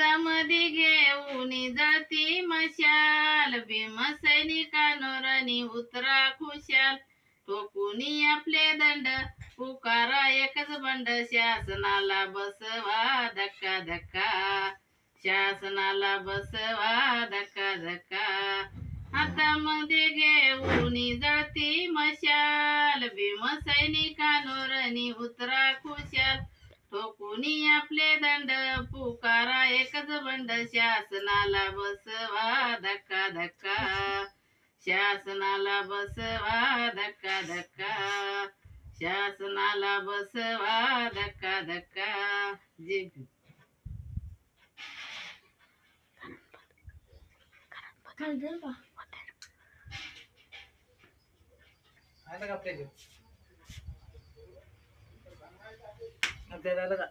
हातामध्ये घेऊन जळती मशाल. भीमसैनिकांवरनी उतरा खुशाल. टोकुनी आपले दंड? पुकारा एकच बंड. शासनाला बसवा धक्का धक्का. शासनाला बसवा धक्का धक्का. हातामध्ये घेऊन जळती मशाल. भीमसैनिकांवरनी उतरा खुशाल. ठोकुनी आपले दंड पुकारा एकच बंड शासनाला बसवा धक्का धक्का. शासनाला बसवा धक्का धक्का. शासनाला बसवा धक्का धक्का. जे. आलं का आपल्या आपल्याला आलं का